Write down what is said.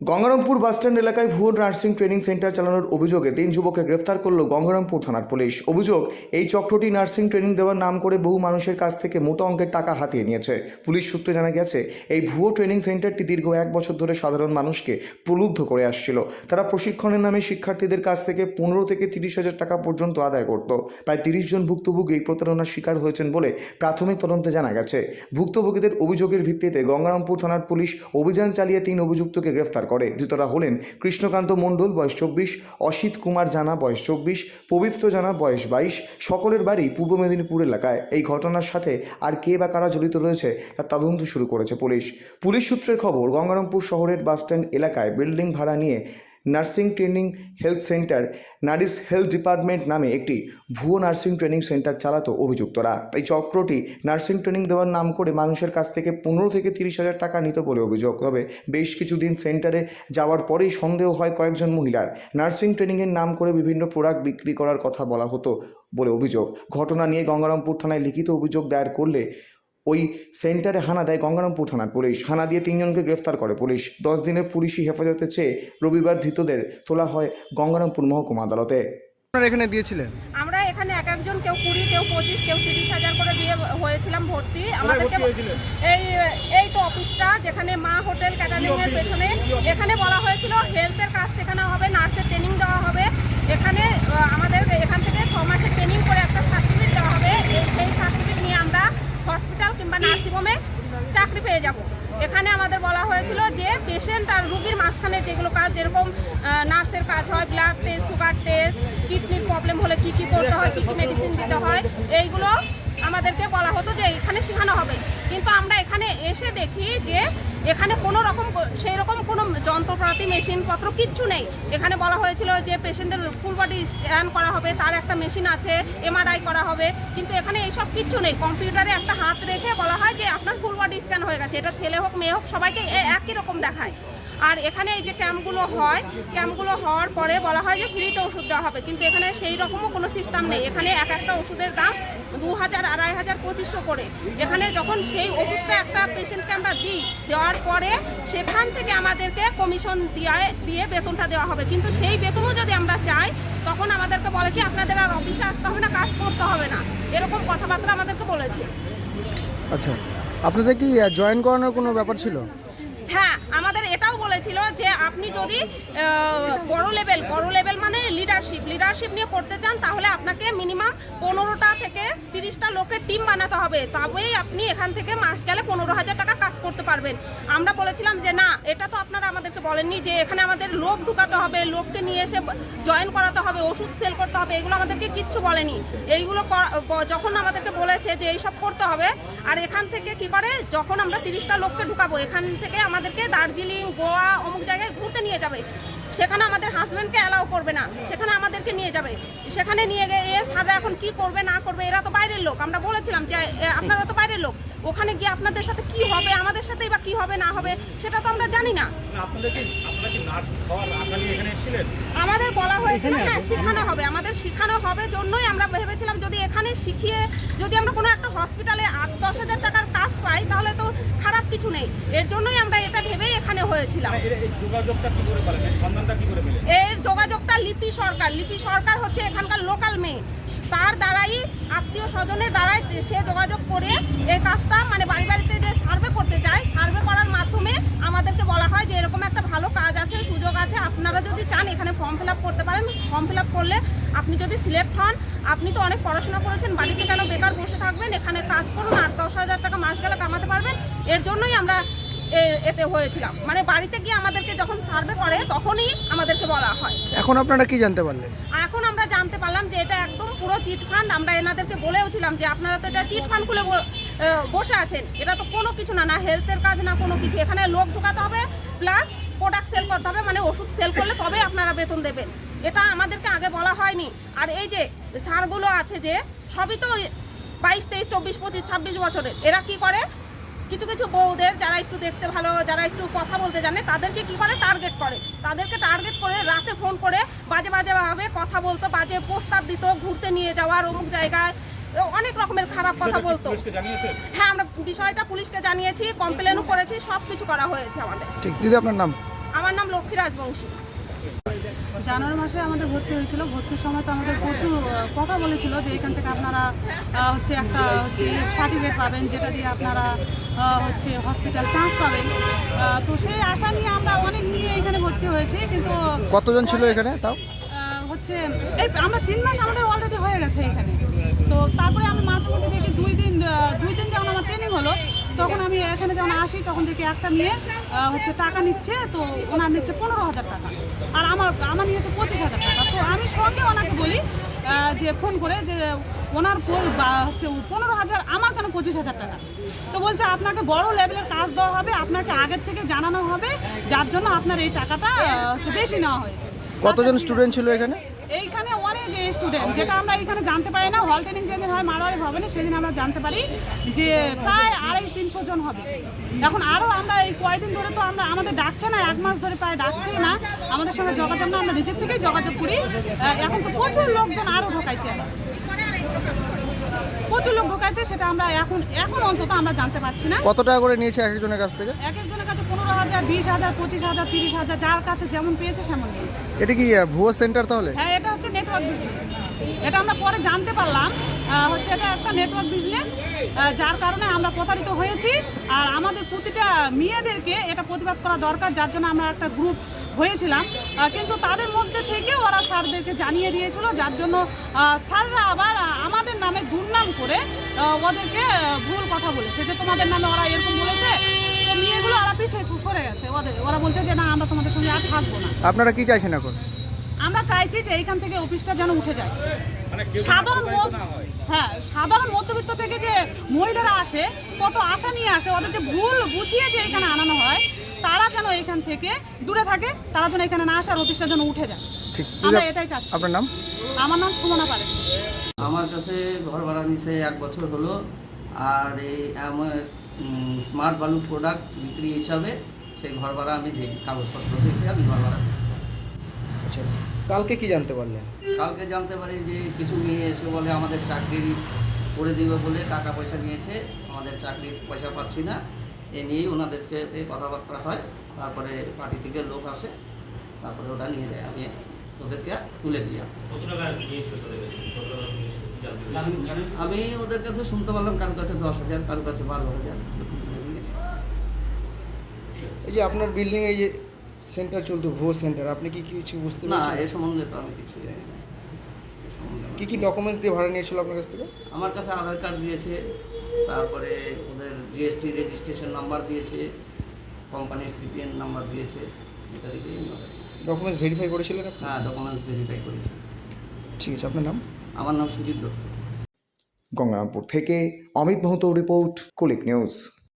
Gangarampur bus stand এলাকায় ভুয়ো nursing training centre চালানোর অভিযোগে তিন যুবককে গ্রেফতার করল গঙ্গারামপুর থানার পুলিশ। অভিযোগ, এই চক্রটি নার্সিং ট্রেনিং দেওয়ার নাম করে বহু মানুষের কাছ থেকে মোটা অঙ্কের টাকা হাতিয়ে নিয়েছে। পুলিশ সূত্রে জানা গেছে, এই ভুয়ো ট্রেনিং সেন্টারটি দীর্ঘ এক বছর ধরে সাধারণ মানুষকে প্রলুব্ধ করে আসছিল। তারা প্রশিক্ষণের নামে শিক্ষার্থীদের কাছ থেকে পনেরো থেকে তিরিশ হাজার টাকা পর্যন্ত আদায় করত। প্রায় তিরিশ জন ভুক্তভোগী এই প্রতারণার শিকার হয়েছেন বলে প্রাথমিক তদন্তে জানা গেছে। ভুক্তভোগীদের অভিযোগের ভিত্তিতে গঙ্গারামপুর থানার পুলিশ অভিযান চালিয়ে তিন অভিযুক্তকে গ্রেফতার করে। ধৃতরা হলেন কৃষ্ণকান্ত মণ্ডল, বয়স চব্বিশ, অসিত কুমার জানা, বয়স চব্বিশ, পবিত্র জানা, বয়স বাইশ। সকলের বাড়ি পূর্ব মেদিনীপুর এলাকায়। এই ঘটনার সাথে আর কে বা কারা জড়িত রয়েছে, তার তদন্ত শুরু করেছে পুলিশ। পুলিশ সূত্রের খবর, গঙ্গারামপুর শহরের বাসস্ট্যান্ড এলাকায় বিল্ডিং ভাড়া নিয়ে nursing training health centre nurses health department নামে একটি ভুয়ো নার্সিং ট্রেনিং সেন্টার চালাতো অভিযুক্তরা। এই চক্রটি নার্সিং ট্রেনিং দেওয়ার নাম করে মানুষের কাছ থেকে পনেরো থেকে তিরিশ হাজার টাকা নিত বলে অভিযোগ। তবে বেশ কিছুদিন সেন্টারে যাওয়ার পরেই সন্দেহ হয় কয়েকজন মহিলার। নার্সিং ট্রেনিংয়ের নাম করে বিভিন্ন প্রোডাক্ট বিক্রি করার কথা বলা হতো বলে অভিযোগ। ঘটনা নিয়ে গঙ্গারামপুর থানায় লিখিত অভিযোগ দায়ের করলে ওই সেন্টারে হানা দেয় গঙ্গারামপুর থানার পুলিশ। হানা দিয়ে তিনজনকে গ্রেফতার করে পুলিশ। দশ দিনের পুলিশি হেফাজতে চেয়ে রবিবার ধৃতদের তোলা হয় গঙ্গারামপুর মহকুমা আদালতে। আপনারা এখানে দিয়েছিলেন? আমরা এখানে এক একজন কেউ কুড়ি কেউ পঁচিশ কেউ তিরিশ হাজার করে দিয়ে হয়েছিলাম ভর্তি। আমাদেরকে এই এই তো অফিসটা যেখানে মা হোটেল ক্যাটারিং এর পেছনে। এখানে বলা হয়েছিল হেলথের কাজ শেখানো হবে নার্সের ট্রেনিং দেওয়া হবে এখানে আহ, আমাদের এখান থেকে ছ মাসের ট্রেনিং করে একটা সার্টিফিকেট দেওয়া হবে এই সেই সার্টিফিকেট নিয়ে আমরা হসপিটাল কিংবা নার্সিংহোমে চাকরি পেয়ে যাব। এখানে আমাদের বলা হয়েছিল যে পেশেন্ট আর রুগীর মাঝখানে যেগুলো কাজ, যেরকম নার্সের কাজ হয় ব্লাড টেস্ট সুগার টেস্ট কিডনির প্রবলেম হলে কী কী করতে হয়, কী কী মেডিসিন দিতে হয়, এইগুলো আমাদেরকে বলা হতো যে এখানে শেখানো হবে। কিন্তু আমরা এখানে এসে দেখি যে এখানে কোনো রকম সেই রকম কোনো যন্ত্রপাতি, মেশিনপত্র কিচ্ছু নেই। এখানে বলা হয়েছিল যে পেশেন্টদের ফুল বডি স্ক্যান করা হবে, তার একটা মেশিন আছে এমআরআই করা হবে, কিন্তু এখানে এইসব কিচ্ছু নেই। কম্পিউটারে একটা হাত রেখে বলা হয় যে আপনার ফুল বডি স্ক্যান হয়ে গেছে। এটা ছেলে হোক, মেয়ে হোক, সবাইকে একই রকম দেখায়। আর এখানে এই যে ক্যাম্পগুলো হয় ক্যাম্পগুলো হওয়ার পরে বলা হয় যে ফ্রিতে ওষুধ দেওয়া হবে। কিন্তু এখানে সেই রকমও কোনো সিস্টেম নেই। এখানে এক একটা ওষুধের দাম দু হাজার আড়াই হাজার পঁচিশশো করে। এখানে যখন সেই ওষুধটা একটা পেশেন্টকে আমরা দিই দেওয়ার পরে সেখান থেকে আমাদেরকে কমিশন দিয়ে দিয়ে বেতনটা দেওয়া হবে। কিন্তু সেই বেতনও যদি আমরা চাই তখন আমাদেরকে বলে কি আপনাদের আর অফিসে আসতে হবে না কাজ করতে হবে না। এরকম কথাবার্তা আমাদেরকে বলেছে। আচ্ছা আপনাদের কি জয়েন করানোর কোনো ব্যাপার ছিল? হ্যাঁ আমাদের এটাও বলেছিল যে আপনি যদি বড় লেভেল বড় লিডারশিপ নিয়ে করতে চান, তাহলে আপনাকে মিনিমাম পনেরোটা থেকে তিরিশটা লোকের টিম বানাতে হবে। তবেই আপনি এখান থেকে মাস গেলে পনেরো হাজার টাকা কাজ করতে পারবেন। আমরা বলেছিলাম যে, না, এটা তো আপনারা আমাদেরকে বলেননি যে, এখানে আমাদের লোক ঢুকাতে হবে, লোককে নিয়ে এসে জয়েন করাতে হবে, ওষুধ সেল করতে হবে, এগুলো আমাদেরকে কিচ্ছু বলেনি। এইগুলো যখন আমাদেরকে বলেছে যে, এইসব করতে হবে। আর এখান থেকে কি করে? যখন আমরা তিরিশটা লোককে ঢুকাবো, এখান থেকে আমাদেরকে দার্জিলিং, গোয়া, অমুক জায়গায় ঘুরতে নিয়ে যাবে। সেখানে আমাদের হাজব্যান্ডকে অ্যালাউ করবে না। আমাদেরকে নিয়ে যাবে। সেখানে নিয়ে গিয়ে এ সারা এখন কি করবে না করবে এরা তো বাইরের লোক। আমরা বলেছিলাম যে আপনারা তো বাইরের লোক। ওখানে গিয়ে আপনাদের সাথে কি হবে আমাদের সাথে বা কি হবে না হবে সেটা তো আমরা জানি না। আপনাদের কি আপনারা কি নার্স হওয়ার আশা নিয়ে এখানে এসেছিলেন? আমাদের বলা হয়েছিল হ্যাঁ শেখানো হবে। আমাদের শেখানো হবে জন্যই আমরা ভেবেছিলাম যদি এখানে শিখিয়ে যদি আমরা কোনো একটা হসপিটালে আট দশ হাজার টাকার কাজ পাই তাহলে তো খারাপ কিছু নেই। এর জন্যই আমরা এটা ভেবেই এখানে হয়েছিলাম। মানে এর এই যোগাযোগটা কি করে পেলেন? এই যোগাযোগটা লিপি সরকার। লিপি সরকার হচ্ছে এখানকার লোকাল মেয়ে। তার দ্বারাই আত্মীয় স্বজনের দ্বারাই সে যোগাযোগ করে এই কাজটা মানে বাড়ি বাড়িতে যে সার্ভে করতে যায় সার্ভে করার মাধ্যমে আমাদেরকে বলা হয় যে এরকম একটা ভালো কাজ আছে, সুযোগ আছে। আপনারা যদি চান এখানে ফর্ম ফিল করতে পারেন। ফর্ম ফিল করলে আপনি যদি সিলেক্ট হন, আপনি তো অনেক পড়াশোনা করেছেন, বাড়িতে কেন বেকার বসে থাকবেন? এখানে কাজ করুন আট দশ হাজার টাকা মাস গেলে কামাতে পারবেন। এর জন্যই আমরা এতে হয়েছিলাম। মানে বাড়িতে গিয়ে আমাদেরকে যখন সার্ভে করে তখনই আমাদেরকে বলা হয়। এখন আপনারা কি জানতে পারলেন? এখন আমরা জানতে পারলাম যে এটা একদম পুরো চিট ফান্ড। আমরা এনাদেরকে বলেওছিলাম যে আপনারা তো এটা চিট ফান্ড খুলে বসে আছেন। এটা তো কোনো কিছু না না হেলথের কাজ না কোনো কিছু। এখানে লোক ঢোকাতে হবে প্লাস প্রোডাক্ট সেল করতে হবে মানে ওষুধ সেল করলে তবে আপনারা বেতন দেবেন। এটা আমাদেরকে আগে বলা হয়নি। আর এই যে সারগুলো আছে যে সবই তো বাইশ তেইশ চব্বিশ পঁচিশ ছাব্বিশ বছরের। এরা কি করে? কিছু কিছু বউদের যারা একটু দেখতে ভালো যারা একটু কথা বলতে জানে তাদেরকে কি করে? টার্গেট করে। তাদেরকে টার্গেট করে রাতে ফোন করে বাজে বাজে ভাবে কথা বলতো বাজে প্রস্তাব দিত ঘুরতে নিয়ে যাওয়ার অমুক জায়গায় অনেক রকমের খারাপ কথা বলতো। হ্যাঁ আমরা বিষয়টা পুলিশকে জানিয়েছি কমপ্লেনও করেছি সব কিছু করা হয়েছে আমাদের। ঠিক দিদি আপনার নাম? আমার আমার নাম লক্ষ্মী রাজবংশী। জানুয়ারি মাসে আমাদের ভর্তি হয়েছিল। ভর্তির সময় তো আমাদের প্রচুর কথা বলেছিল যে এখান থেকে আপনারা হচ্ছে একটা হচ্ছে সার্টিফিকেট পাবেন যেটা দিয়ে আপনারা হচ্ছে হসপিটাল চান্স পাবেন। তো সেই আশা নিয়ে আমরা অনেক নিয়ে এখানে ভর্তি হয়েছি কিন্তু কতজন ছিল এখানে তাও? হচ্ছে এই আমরা তিন মাস আমাদের অলরেডি হয়ে গেছে এখানে। তো তারপরে আমি মাঝে মধ্যে দেখি দুই দিন দুই দিন যখন আমার ট্রেনিং হলো তখন আমি এখানে যখন আসি, তখন দেখি একটা মেয়ে হচ্ছে টাকা নিচ্ছে, তো ওনার নিচ্ছে পনেরো হাজার টাকা। আর আমার আমার নিয়েছে পঁচিশ হাজার টাকা। তো আমি সঙ্গে ওনাকে বলি যে ফোন করে যে ওনার হচ্ছে পনেরো হাজার, আমার কেন পঁচিশ হাজার টাকা? তো বলছে, আপনাকে বড় লেভেলের কাজ দেওয়া হবে, আপনাকে আগের থেকে জানানো হবে, যার জন্য আপনার এই টাকাটা হচ্ছে বেশি নেওয়া হয়েছে। কতজন স্টুডেন্ট ছিল এখানে? এইখানে অনেক স্টুডেন্ট যেটা আমরা এখানে জানতে পারি না হল ট্রেনিং যেদিন হয় মারোয়ারি ভবনে সেদিন আমরা জানতে পারি যে প্রায় আড়াই তিনশো জন হবে। এখন আরও আমরা এই কয়েকদিন ধরে তো আমরা, আমাদের ডাকছে না, এক মাস ধরে প্রায় ডাকছেই না। আমাদের সঙ্গে যোগাযোগ না, আমরা নিজের থেকেই যোগাযোগ করি। এখন তো প্রচুর লোকজন আরও ঢোকাইছে। লোক ঢোকাইছে সেটা আমরা এখন এখন অন্তত আমরা জানতে পারছি না। কত টাকা করে নিয়েছে এক একজনের কাছ থেকে? এক একজনের কাছে পনেরো হাজার বিশ হাজার পঁচিশ হাজার তিরিশ হাজার যার কাছে যেমন পেয়েছে সেমন নিয়েছে। এটা কি ভুয়ো সেন্টার তাহলে? হ্যাঁ এটা হচ্ছে নেটওয়ার্ক বিজনেস এটা আমরা পরে জানতে পারলাম। হচ্ছে এটা একটা নেটওয়ার্ক বিজনেস যার কারণে আমরা প্রতারিত হয়েছি। আর আমাদের প্রতিটা মেয়েদেরকে এটা প্রতিবাদ করা দরকার, যার জন্য আমরা একটা গ্রুপ হয়েছিলাম। কিন্তু তাদের মধ্যে থেকে ওরা স্যারদেরকে জানিয়ে দিয়েছিল, যার জন্য স্যাররা আবার আমাদের নামে দুর্নাম করে ওদেরকে ভুল কথা বলেছে। যে তোমাদের নামে ওরা এরকম বলেছে, তো মেয়েগুলো ওরা পিছিয়ে সরে গেছে। ওদের ওরা বলছে যে, না, আমরা তোমাদের সঙ্গে আর থাকব না। আপনারা কি চাইছেন এখন? আমরা চাইছি যে এইখান থেকে অফিসটা যেন উঠে যায়। মানে সাধারণ মধ্য- হ্যাঁ। সাধারণ মধ্যবিত্ত থেকে যে মহিলারা আসে কত আশা নিয়ে আসে ওদের যে ভুল বুঝিয়ে যে এখানে আনানো হয় তারা যেন এখান থেকে দূরে থাকে তারা যেন এখানে না আসে আর অফিসটা যেন উঠে যায়। আমরা এটাই চাচ্ছি। আপনার নাম? আমার নাম সুমনা পারে। আমার কাছে ঘর ভাড়া নিচ্ছে এক বছর হলো আর এই আমার স্মার্ট বালু প্রোডাক্ট বিক্রি হিসাবে সেই ঘর ভাড়া আমি দিই কাগজপত্র দেখে আমি ঘর ভাড়া আচ্ছা কালকে কি জানতে পারলেন? কালকে জানতে পারি যে কিছু মেয়ে এসে বলে আমাদের চাকরি করে দিবে বলে টাকা পয়সা নিয়েছে আমাদের চাকরির পয়সা পাচ্ছি না। এ নিয়েই ওনাদের সাথে কথাবার্তা হয়। তারপরে পার্টি থেকে লোক আসে তারপরে ওটা নিয়ে যায়। আমি ওদেরকে তুলে জানতে আমি ওদের কাছে শুনতে পারলাম কারও কাছে দশ হাজার কারোর কাছে বারো হাজার। এই যে আপনার বিল্ডিং এই যে সেন্টার চলতো ভুয়ো সেন্টার। আপনি কি কিছু বুঝতে না এ সম্বন্ধে তো আমি কিছু জানি না। কি কি ডকুমেন্টস দিয়ে ভাড়া নিয়েছিল আপনার কাছ থেকে? আমার কাছে আধার কার্ড দিয়েছে তারপরে ওদের জিএসটি রেজিস্ট্রেশন নাম্বার দিয়েছে কোম্পানির সিপিএন নাম্বার দিয়েছে এটা আমরা- ডকুমেন্টস ভেরিফাই করেছিলেন আপনি? হ্যাঁ ডকুমেন্টস ভেরিফাই করেছি। ঠিক আছে আপনার নাম? আমার নাম সুজিত দত্ত। গঙ্গারামপুর থেকে অমিত মাহতো রিপোর্ট কুলিক নিউজ।